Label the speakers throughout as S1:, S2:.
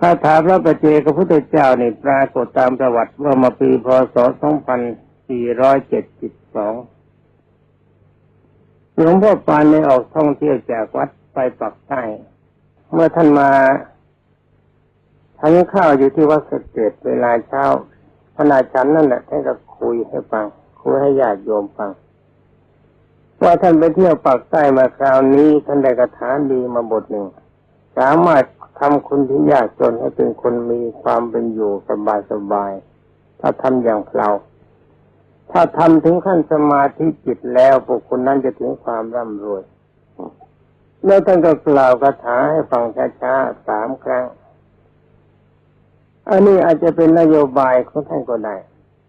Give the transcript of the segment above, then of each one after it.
S1: คาถาพระประเจกับพุทธเจ้านี่ปรากฏตามประวัติว่ามาปีพศ 2472 หลวงพ่อปานได้ออกท่องเที่ยวจากวัดไปปักใต้ เมื่อท่านมาทันข้าวอยู่ที่วัดสเกตเวลาเช้าขณะฉันนั่นแหละท่านก็คุยให้ฟัง คุยให้ญาติโยมฟังว่าท่านไปเที่ยวปักใต้มาคราวนี้ท่านได้กระถาดีมาบทหนึ่ง สามารถ ทำคนที่ยากจนให้เป็นคนมีความเป็นอยู่สบายสบาย ถ้าทำอย่างเรา ถ้าทำถึงขั้นสมาธิจิตแล้วบุคคลนั้นจะถึงความร่ำรวยแล้วท่านก็กล่าวคาถาให้ฟังช้าๆสามครั้ง อันนี้อาจจะเป็นนโยบายของท่านก็ได้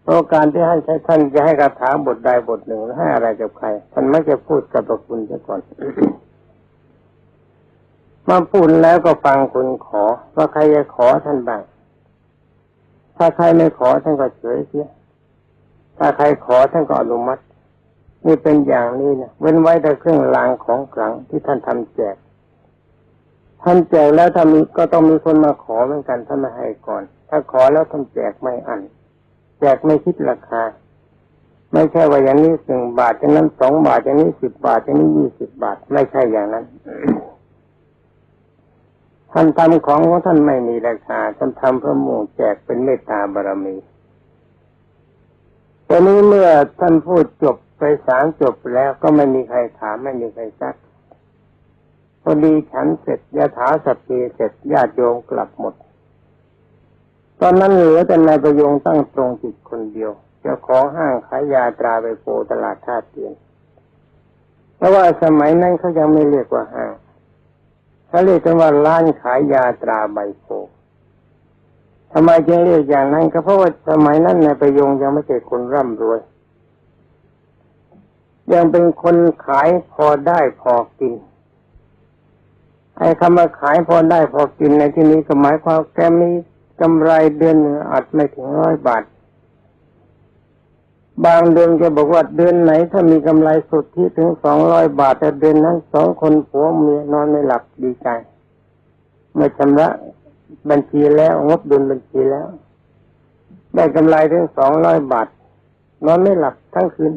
S1: เพราะการที่ท่านใช้ท่านจะให้คาถาบทใดบทหนึ่งให้อะไรกับใครท่านไม่จะพูดกับพระคุณเสียก่อน มาพูดแล้วก็ฟังคุณขอ ว่าใครจะขอท่านบ้าง ถ้าใครไม่ขอท่านก็เฉยเสียถ้าใครขอท่านก็อนุมัติ นี่เป็นอย่างนี้นะเว้นไว้แต่เครื่องรางของขลังที่ท่านทำแจกท่านแจกแล้วถ้ามีก็ต้องมีคนมาขอเหมือนกันท่านม่ให้ก่อน ถ้าขอแล้วท่านแจกไม่อันแจกไม่คิดราคา ไม่ใช่ว่าอย่างนี้หนึ่งบาทอย่างนั้นสองบาทอย่างนี้สิบบาทอย่างนี้ยี่สิบบาท ไม่ใช่อย่างนั้น ท่านทำของของท่านไม่มีราคาท่านทำเพื่อมุ่งแจกเป็นเมตตาบารมีตอนนี้เมื่อท่านพูดจบไปสามจบแล้วก็ไม่มีใครถามไม่มีใครซักพอดีฉันเสร็จยาถาสัพเพเสร็จญาติโยมกลับหมด ตอนนั้นเหลือแต่นายประยงตั้งตรงจิตคนเดียวเจ้าของห้างขายยาตราไปโปตลาดท่าเตียนเพราะว่าสมัยนั้นเขายังไม่เรียกว่าห้าง เขาเรียกกันว่าร้านขายยาตราใบโพทำไมจึงเรียกอย่างนั้นก็เพราะว่าสมัยนั้นนายประยงยังไม่ใช่คนร่ำรวย ยังเป็นคนขายพอได้พอกินไอ้คำว่าขายพอได้พอกินในที่นี้ก็หมายความแกมีกำไรเดือนอาจไม่ถึงร้อยบาท บางเดือนจะบอกว่าเดือนไหน ถ้ามีกำไรสุดที่ถึงสองร้อยบาท แต่เดือนนั้นสองคนผัวเมียนอนไม่หลับดีใจเมื่อชำระบัญชีแล้วงบดุลบัญชีแล้ว ได้กำไรถึงสองร้อยบาท นอนไม่หลับทั้งคืน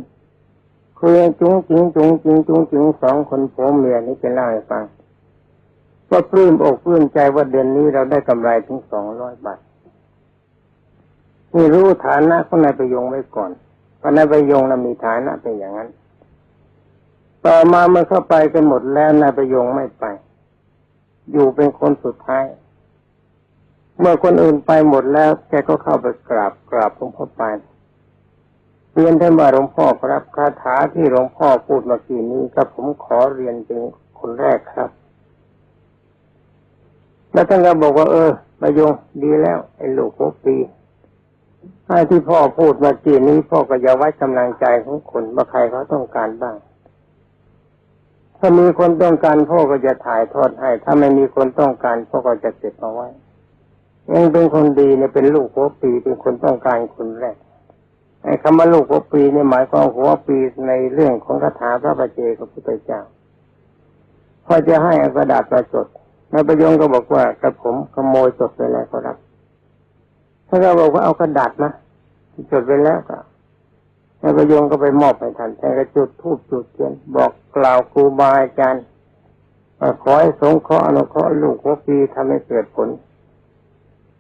S1: คุยจุงจิงจุงจิงจุงจิงสองคนผัวเมียนี่จะเล่าให้ฟังก็ปลื้มอกปลื้มใจว่าเดือนนี้เราได้กำไรถึงสองร้อยบาทนี่รู้ฐานะของนายประยงไว้ก่อน พราะนายประยงเรามีฐานะเป็นอย่างนั้น ต่อมาเมื่อเข้าไปกันหมดแล้วนายประยงไม่ไป อยู่เป็นคนสุดท้าย เมื่อคนอื่นไปหมดแล้ว แกก็เข้าไปกราบกราบหลวงพ่อปานเรียนท่านว่าหลวงพ่อครับคาถาที่หลวงพ่อพูดเมื่อกี้นี้ก็ผมขอเรียนเป็นคนแรกครับ แล้วท่านก็บอกว่า เออประยงดีแล้ว ไอ้ลูกหกปี ไอ้ที่พ่อพูดเมื่อกี้นี้พ่อก็จะไว้กำลังใจของคนว่าใครเขาต้องการบ้าง ถ้ามีคนต้องการพ่อก็จะถ่ายทอดให้ ถ้าไม่มีคนต้องการพ่อก็จะเก็บเอาไว้เองเป็นคนดีเนี่ยเป็นลูกหัวปีเป็นคนต้องการคนแรกไอ้คำว่าลูกหัวปีเนี่ยหมายความหัวปีในเรื่องของคาถาพระประเจกับพุทธเจ้าพ่อจะให้กระดาษประจดนายประยงก็บอกว่ากระผมขโมยจดไปแล้วครับท่านก็บอกว่าเอากระดาษมา จดไปแล้วก็นายประยงก็ไปมอบให้ท่านท่านก็จุดทูบจุดเทียนบอกกล่าวครูบาอาจารย์ขอให้สงเคราะห์อนุเคราะห์ลูกหัวปีทำให้เกิดผล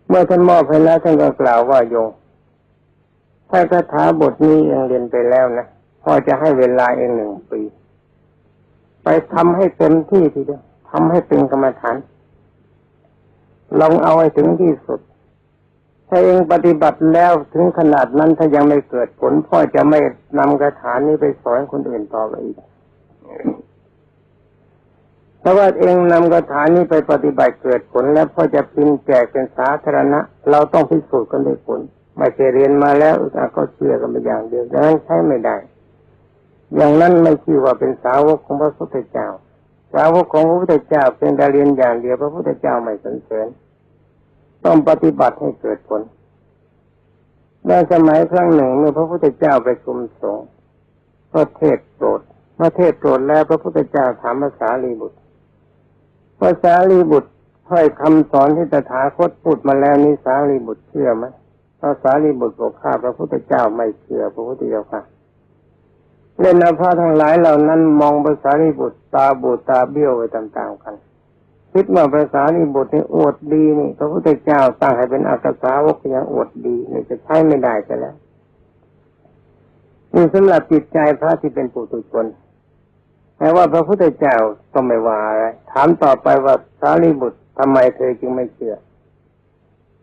S1: เมื่อท่านมอบให้แล้วท่านก็กล่าวว่าโยงถ้าคาถาบทนี้ยังเรียนไปแล้วนะพ่อจะให้เวลาเองหนึ่งปี ไปทำให้เต็มที่ทีเดียวทำให้เป็นกรรมฐานลองเอาให้ถึงที่สุด ถ้าเองปฏิบัติแล้วถึงขนาดนั้นถ้ายังไม่เกิดผลพ่อจะไม่นำกระถานนี้ไปสอนคนอื่นต่อไปอีกถ้าว่าเองนำกระถานนี้ไปปฏิบัติเกิดผลแล้วพ่อจะพิมพ์แจกเป็นสาธารณะ เราต้องพิสูจน์กันด้วยผลไม่ใช่เรียนมาแล้วก็เชื่อกันไปอย่างเดียวดังนั้นใช้ไม่ได้ อย่างนั้นไม่ชื่อว่าเป็นสาวกของพระพุทธเจ้า สาวกของพระพุทธเจ้าเป็นการเรียนอย่างเดียวพระพุทธเจ้าไม่สนเสริญ ต้องปฏิบัติให้เกิดผลในสมัยครั้งหนึ่งเมื่อพระพุทธเจ้าไปคุมสงฆ์พระเทศโปรดเมื่อเทศโปรดแล้วพระพุทธเจ้าถามภาษาลีบุตรภาษาลีบุตรถ้อยคำสอนที่ตถาคตพูดมาแล้วนี่สารีบุตรเชื่อไหมพระสารีบุตรบอกข้าพระพุทธเจ้าไม่เชื่อพระพุทธเจ้าค่ะเล่นอาภาทั้งหลายเหล่านั้นมองภาษารีบุตรตาบูตาเบี้ยวไปตามๆกัน คิดว่าภาษารีบุตรนี่อวดดีนี่พระพุทธเจ้าตั้งให้เป็นอักษาวกยังอวดดีนี่จะใช้ไม่ได้จะแล้วนี่สำหรับจิตใจพระที่เป็นปุถุชนแต่ว่าพระพุทธเจ้าก็ไม่ว่าอะไรถามต่อไปว่าสารีบุตรทำไมเธอจึงไม่เชื่อ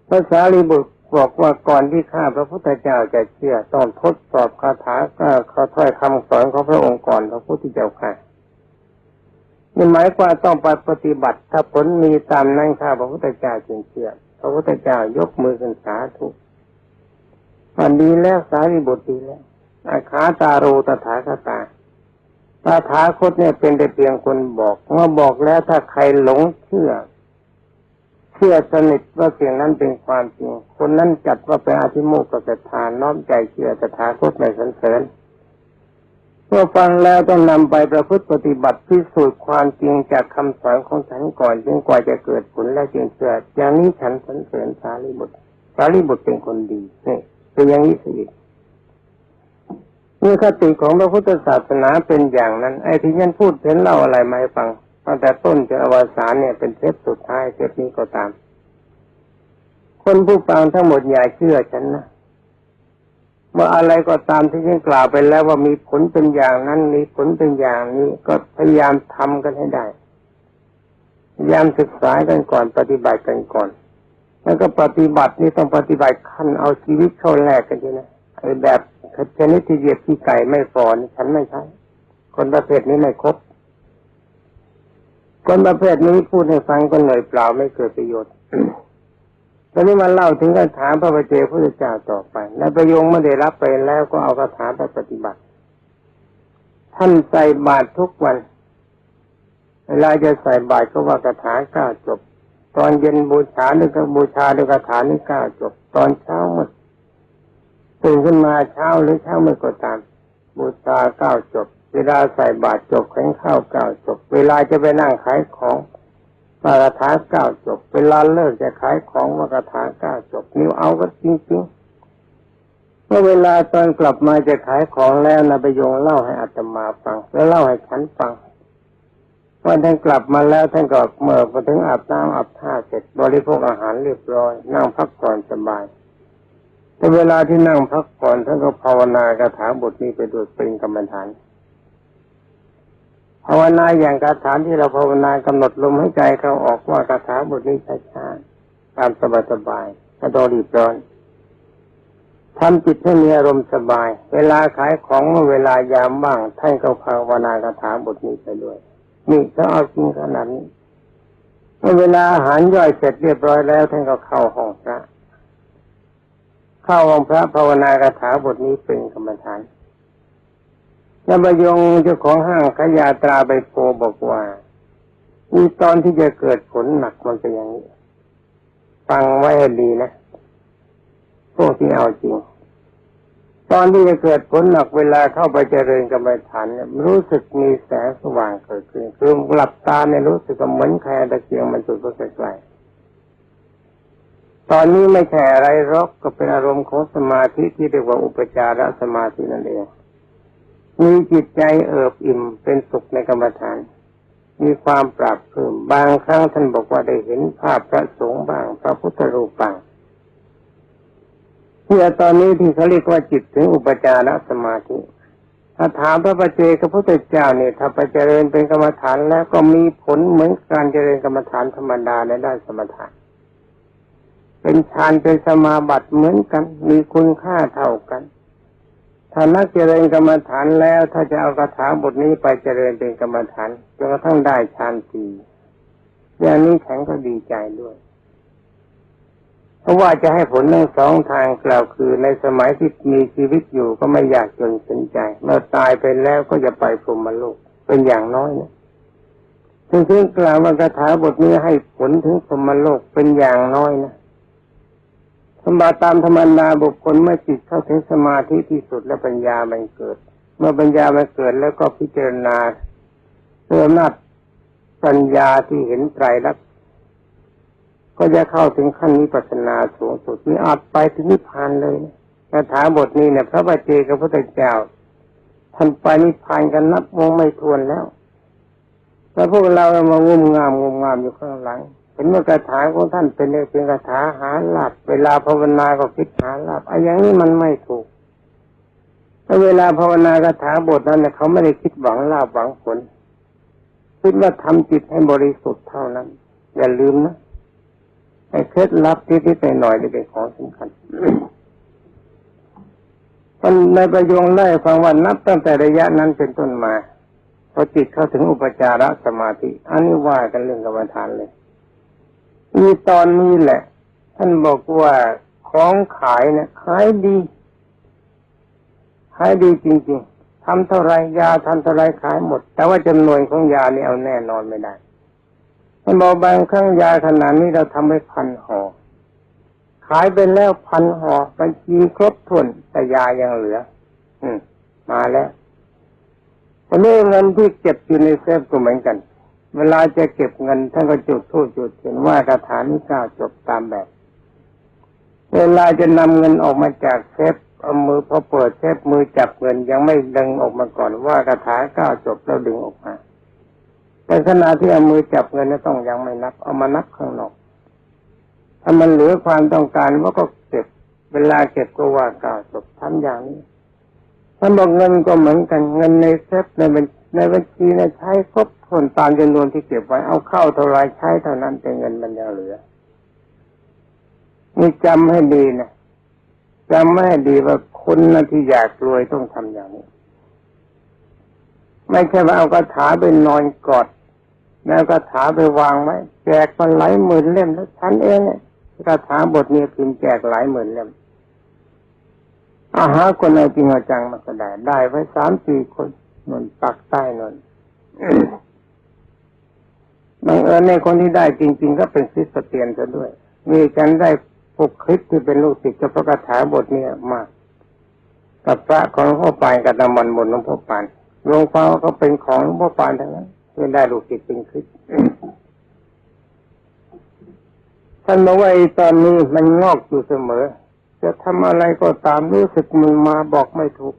S1: พระสารีบุตรบอกว่าก่อนที่ข้าพระพุทธเจ้าจะเชื่อต้องทดสอบคาถาก็เขาถ้อยคำสอนของพระองค์ก่อนพระพุทธเจ้าค่ะ นี่หมายความต้องไปปฏิบัติ ถ้าผลมีตามนั้นข้าพระพุทธเจ้าจึงเชื่อพระพุทธเจ้ายกมือขึ้นสาธุวันดีแล้วสารีบุตรดีแล้วอาคาตาโรตถาคตาตถาคตเนี่ยเป็นแต่เพียงคนบอกเมื่อบอกแล้วถ้าใครหลงเชื่อ เชื่อสนิทว่าสิ่งนั้นเป็นความจริง คนนั้นจัดว่าเป็นอาธิโมกขศรัทธาน้อมใจเชื่อตถาคตในสันเสริญ เมื่อฟังแล้วต้องนำไปประพฤติปฏิบัติพิสูจน์ความจริงจากคำสอนของฉันก่อนจนกว่าจะเกิดผลและจึงเชื่ออย่างนี้ฉันสันเสริญสารีบุตรสารีบุตรเป็นคนดีนี่เป็นอย่างนี้สินี่อคติของพระพุทธศาสนาเป็นอย่างนั้น ไอ้ที่ฉันพูดเห็นเล่าอะไรมาให้ฟังตั้งแต่ต้นจนอวสานเนี่ยเป็นเทปสุดท้ายเทปนี้ก็ตาม คนผู้ฟังทั้งหมดอย่าเชื่อฉันนะ ว่าอะไรก็ตามที่ฉันกล่าวไปแล้วว่ามีผลเป็นอย่างนั้นมีผลเป็นอย่างนี้ก็พยายามทำกันให้ได้พยายามศึกษากันก่อนปฏิบัติกันก่อน แล้วก็ปฏิบัตินี่ต้องปฏิบัติขั้นเอาชีวิตเข้าแลกกันใช่ไหมไอ้แบบชนิดที่เหยียบที่ไก่ไม่ฟอนฉันไม่ใช่คนประเภทนี้ไม่ครบคนประเภทนี้พูดให้ฟังก็เหนื่อยเปล่าไม่เกิดประโยชน์ ตอนนี้มาเล่าถึงคาถาพระประเจพระเจ้าต่อไป และประโยงไม่ได้รับไปแล้วก็เอาคาถาไปปฏิบัติ ท่านใส่บาตรทุกวัน เวลาจะใส่บาตรก็ว่าคาถาเก้าจบ ตอนเย็นบูชาด้วยก็บูชาด้วยคาถานี้เก้าจบ ตอนเช้ามืดตื่นขึ้นมาเช้าหรือเช้าไม่ก็ตาม บูชาเก้าจบ เวลาใส่บาตรจบแข็งข้าวเก้าจบ เวลาจะไปนั่งขายของ มากระถาเก้าจบ เวลาเลิกจะขายของมากระถาเก้าจบ นิ้วเอาก็จริงๆเมื่อเวลาตอนกลับมาจะขายของแล้วนะไปโยงเล่าให้อาตมาฟัง แล้วเล่าให้ฉันฟังวันท่านกลับมาแล้วท่านก็เมื่อพอถึงอาบน้ำอาบท่าเสร็จบริโภคอาหารเรียบร้อย นั่งพักผ่อนสบายแต่เวลาที่นั่งพักผ่อนท่านก็ภาวนากระถาบทนี้ไปโดยเป็นกรรมฐาน ภาวนาอย่างคาถาที่เราภาวนากำหนดลมให้ใจเขาออกว่าคาถาบทนี้ช้าๆตามสบายๆกระโดดรีบร้อนทำจิตให้มีอารมณ์สบาย เวลาขายของเวลายามบ้างท่านก็ภาวนากระถาบทนี้ไปด้วย นี่ถ้าเอาจริงขนาดนี้เมื่อเวลาอาหารย่อยเสร็จเรียบร้อยแล้ว ท่านก็เข้าห้องพระ เข้าห้องพระภาวนากถาบทนี้เป็นกรรมฐาน นบยงเจ้าของห้างขยาตราใบโพบอกว่ามีตอนที่จะเกิดผลหนักมันเป็นอย่างนี้ฟังไว้ให้ดีนะพวกที่เอาจริง ตอนที่จะเกิดผลหนักเวลาเข้าไปเจริญกรรมฐานเนี่ยรู้สึกมีแสงสว่างเกิดขึ้นคือหลับตาเนี่ยรู้สึกเหมือนใครตะเกียงมันจุดก็ไกลตอนนี้ไม่ใช่อะไรรอกก็เป็นอารมณ์ของสมาธิที่เรียกว่าอุปจารสมาธินั่นเอง มีจิตใจเอิบอิ่มเป็นสุขในกรรมฐาน มีความปราบเพิ่มบางครั้งท่านบอกว่าได้เห็นภาพพระสงฆ์บางพระพุทธรูปบางเพื่อตอนนี้ที่เขาเรียกว่าจิตถึงอุปจารสมาธิถ้าถามพระปเจกพระพุทธเจ้าเนี่ยถ้าไปเจริญเป็นกรรมฐานแล้วก็มีผลเหมือนการเจริญกรรมฐานธรรมดาในด้านสมถะเป็นฌานเป็นสมาบัติเหมือนกัน มีคุณค่าเท่ากัน ถ้านักเจริญกรรมฐานแล้ว ถ้าจะเอาคาถาบทนี้ไปเจริญเป็นกรรมฐานจนกระทั่งได้ฌานสีอย่างนี้แข็งก็ดีใจด้วย เพราะว่าจะให้ผลทั้งสองทางกล่าวคือ ในสมัยที่มีชีวิตอยู่ก็ไม่อยากจนสนใจ เมื่อตายไปแล้วก็จะไปพรหมโลกเป็นอย่างน้อยนะซึ่งถึงกล่าวว่าคาถาบทนี้ให้ผลถึงพรหมโลกเป็นอย่างน้อยนะ สมบัติตามธรรมนาบุคคลเมื่อจิตเข้าถึงสมาธิที่สุดและปัญญามันเกิด เมื่อปัญญามันเกิดแล้วก็พิจารณาเรื่อำนาจปัญญาที่เห็นไตรลักษณ์ก็จะเข้าถึงขั้นนิพพานาสูงสุดนี่อาจไปถึงนิพพานเลยคาถาบทนี้เนี่ยพระบาเจกับพระพุทธเจ้าท่านไปนิพพานกันนับวงไม่ทวนแล้วแล้วพวกเรามางุมงามงุมงามอยู่ข้างหลัง เห็นว่าคาถาของท่านเป็นเพียงคาถาหาหลาบเวลาภาวนาก็คิดหาหลาบไอ้อย่างนี้มันไม่ถูกถ้าเวลาภาวนาคาถาบทนั้นเนี่ยเขาไม่ได้คิดหวังลาบหวังผลคิดว่าทำจิตให้บริสุทธิ์เท่านั้น อย่าลืมนะไอ้เคล็ดลับที่ที่ไปหน่อยจะเป็นของสำคัญมันในประโยงไล่ฟังว่านับตั้งแต่ระยะนั้นเป็นต้นมาพอจิตเข้าถึงอุปจารสมาธิ อันนี้ว่ากันเรื่องกรรมฐานเลย มีตอนนี้แหละ ท่านบอกว่าของขายเนี่ยขายดีขายดีจริงๆทำเท่าไรยาทำเท่าไรขายหมด แต่ว่าจำนวนของยานี่เอาแน่นอนไม่ได้ท่านบอกบางครั้งยาขนาดนี้เราทำให้พันห่อขายไปแล้วพันห่อบัญชีครบถ้วนแต่ยายังเหลือ อืม มาแล้ววันนี้เงินที่เก็บอยู่ในเซฟก็เหมือนกัน เวลาจะเก็บเงินท่านก็จุดทูบจุดเห็นว่าคาถานี้ก้าจบตามแบบ เวลาจะนำเงินออกมาจากเซฟเอามือพอเปิดเซฟมือจับเงินยังไม่ดึงออกมาก่อนว่าคาถาก้าจบแล้วดึงออกมาแต่ขณะที่เอามือจับเงินนั้นต้องยังไม่นับ เอามานับข้างนอกถ้ามันเหลือความต้องการว่าก็เก็บ เวลาเก็บก็ว่าก้าจบทำอย่างนี้ท่านบอกเงินก็เหมือนกันเงินในเซฟในบัญ ในบัญชีในใช้ครบถ้วนตามจำนวนที่เก็บไว้เอาเข้าเท่าไรใช้เท่านั้นแต่เงินมันยังเหลือนี่จำให้ดีนะจำไม่ให้ดีว่าคนนะที่อยากรวยต้องทำอย่างนี้ ไม่ใช่ว่าเอากระถาไปนอนกอดแล้วกระถาไปวางไว้แจกมันหลายหมื่นเล่มแล้วฉันเองเนี่ยกระถาบทนี้พิมพ์แจกหลายหมื่นเล่มอาหาคนเอาจริงจังมาก็ได้ได้ไว้สามสี่คน นนปักใต้นนบังเอิญในคนที่ได้จริง ๆ ก็เป็นคริสเตียนซะด้วย มีฉันได้พวกคริสที่เป็นลูกศิษย์กับพระคาถาบทนี้มากกับพระของหลวงพ่อปานกับนำมันบนหลวงพ่อปานหลวงพ่อก็เป็นของหลวงพ่อปานทั้งนั้นไม่ได้ลูกศิษย์เป็นคริสท่านบอกว่าไอ้ตอนนี้มันงอกอยู่เสมอ จะทำอะไรก็ตามรู้สึกมึงมาบอกไม่ถูก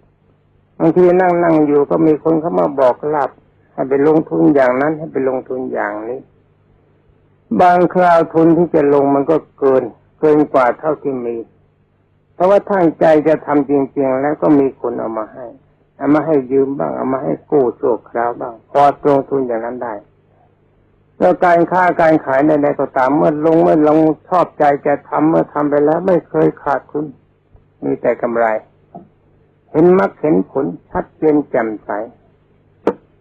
S1: บางทีนั่งนั่งอยู่ก็มีคนเข้ามาบอกลาบให้ไปลงทุนอย่างนั้นให้ไปลงทุนอย่างนี้ บางคราวทุนที่จะลงมันก็เกิน เกินกว่าเท่าที่มี เพราะว่าทั้งใจจะทำจริง ๆ แล้วก็มีคนเอามาให้เอามาให้ยืมบ้างเอามาให้กู้โชคคราวบ้าง พอลงทุนอย่างนั้นได้แล้วการค้าการขายใดๆก็ตามเมื่อลงเมื่อลงชอบใจจะทำเมื่อทำไปแล้วไม่เคยขาดทุนมีแต่กำไร เห็นมรรคเห็นผลชัดเจนแจ่มใส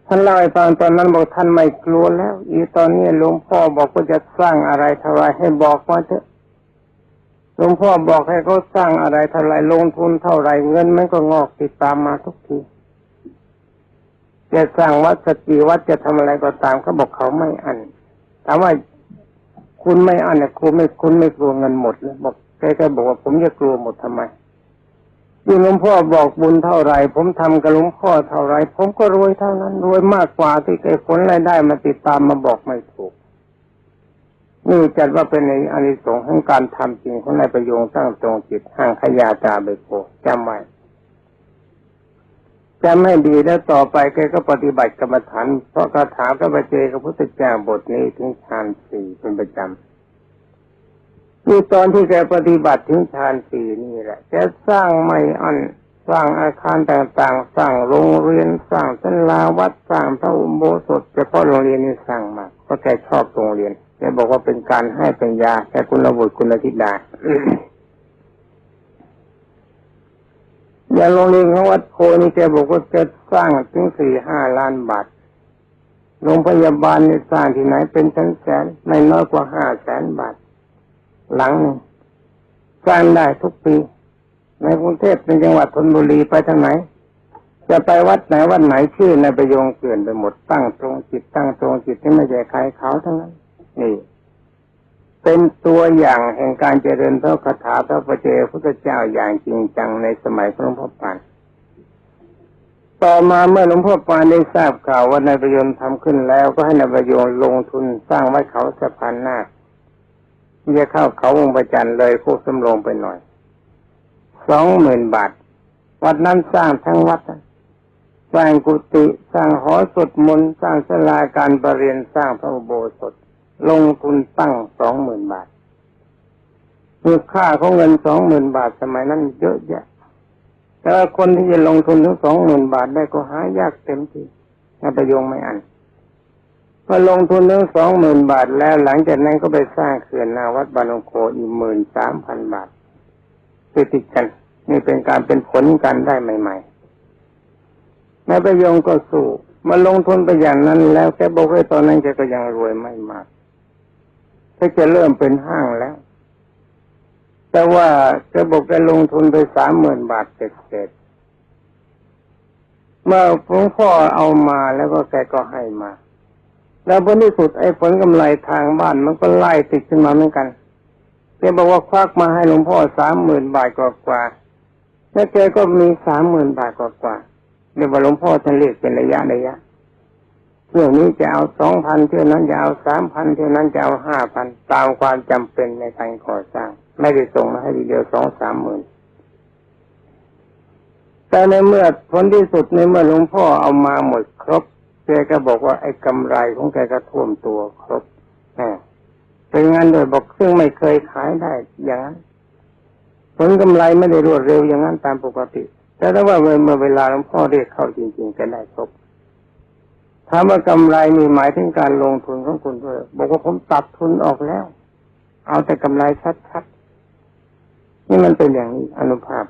S1: ท่านเล่าให้ฟังตอนนั้นบอกท่านไม่กลัวแล้ว อีตอนนี้หลวงพ่อบอกว่าจะสร้างอะไรเท่าไรให้บอกมาเถอะหลวงพ่อบอกให้เขาสร้างอะไรเท่าไรลงทุนเท่าไรเงินมันก็งอกติดตามมาทุกทีจะสร้างวัดสกีวัดจะทำอะไรก็ตามเขาบอกเขาไม่อันถามว่าคุณไม่อันเนี่ยคุณไม่คุณไม่กลัวเงินหมดเลยบอกแกก็บอกว่าผมจะกลัวหมดทำไม ที่หลวงพ่อบอกบุญเท่าไรผมทำกับหลวงพ่อเท่าไรผมก็รวยเท่านั้นรวยมากกว่าที่ไอ้ผลรายได้มาติดตามมาบอกไม่ถูกนี่จัดว่าเป็นในอานิสงส์ของการทำจริงของนายประโยงตั้งตรงจิตห่างขยาตาใบโพจำไว้จำให้ดีแล้วต่อไปแกก็ปฏิบัติกรรมฐานเพราะคาถาพระบาเจกับพระพุทธเจ้าบทนี้ถึงฌานสี่เป็นประจำ นี่ตอนที่แกปฏิบัติถึงฌานสี่นี่แหละแกสร้างไม่อันสร้างอาคารต่างๆ สร้างโรงเรียนสร้างศาลาวัดสร้างพระอุโบสถเฉพาะโรงเรียนนี่สร้างมากเพราะแกชอบโรงเรียนแกบอกว่าเป็นการให้ปัญญาแกคุณระบุตรคุณธิดาอย่างโรงเรียนของวัดโพนี่แกบอกว่าจะสร้างถึงสี่ห้าล้านบาทโรงพยาบาลนี่สร้างที่ไหนเป็นแสนแสนไม่น้อยกว่าห้าแสนบาท หลังหนึ่งสร้างได้ทุกปี ในกรุงเทพเป็นจังหวัดธนบุรีไปทางไหน จะไปวัดไหนวัดไหนชื่อในประโยงเกลื่อนไปหมดตั้งตรงจิตตั้งตรงจิตที่ไม่ใช่ใครเขาทั้งนั้น นี่ เป็นตัวอย่างแห่งการเจริญพระคาถาพระประเจพุทธเจ้าอย่างจริงจังในสมัยพระหลวงพ่อปานต่อมาเมื่อหลวงพ่อปานได้ทราบข่าวว่านายประยชน์ทำขึ้นแล้วก็ให้นายประยชน์ลงทุนสร้างไว้เขาสะพานนาค จะเข้าเขาวงประจันเลยโคกสำโรงไปหน่อยสองหมื่นบาท วัดนั้นสร้างทั้งวัด สร้างกุฏิสร้างหอสวดมนต์สร้างศาลาการประเรียนสร้างพระอุโบสถ ลงทุนตั้งสองหมื่นบาทมูลค่าของเงินสองหมื่นบาทสมัยนั้นเยอะแยะ แต่คนที่จะลงทุนถึงสองหมื่นบาทได้ก็หายากเต็มที่นายประยงไม่อัน พอลงทุนถึงสองหมื่นบาทแล้วหลังจากนั้นก็ไปสร้างเขื่อนนาวัดบานงโคอีกหมื่นสามพันบาทติดติดกัน นี่เป็นการเป็นผลกันได้ใหม่ๆนายประยงก็สู้มาลงทุนไปอย่างนั้นแล้วแกบอกว่าตอนนั้นแกก็ยังรวยไม่มากแกจะเริ่มเป็นห้างแล้ว แต่ว่าแกบอกแกลงทุนไปสามหมื่นบาทเสร็จๆเมื่อหลวงพ่อเอามาแล้วก็แกก็ให้มา แล้วผลที่สุดไอ้ผลกำไรทางบ้านมันก็ไล่ติดขึ้นมาเหมือนกันแกบอกว่าควักมาให้หลวงพ่อสามหมื่นบาทกว่าๆแล้วแกก็มีสามหมื่นบาทกว่าๆเรียกว่าหลวงพ่อท่านเรียกเป็นระยะระยะเที่ยวนี้จะเอาสองพันเที่ยวนั้นจะเอาสามพันเที่ยวนั้นจะเอาห้าพันตามความจำเป็นในการก่อสร้าง ไม่ได้ส่งมาให้ทีเดียวสองสามหมื่นแต่ในเมื่อผลที่สุดในเมื่อหลวงพ่อเอามาหมด แกก็บอกว่าไอ้กำไรของแกก็ท่วมตัวครบแหมเป็นงั้นโดยบอกซึ่งไม่เคยขายได้อย่างนั้นผลกำไรไม่ได้รวดเร็วอย่างนั้นตามปกติ แต่ถ้าว่าเมื่อเวลาหลวงพ่อเรียกเข้าจริงๆก็ได้ครบถามว่ากำไรมีหมายถึงการลงทุนของคุณด้วยบอกว่าผมตัดทุนออกแล้ว เอาแต่กำไรชัดๆนี่มันเป็นอย่างนี้อนุภาพ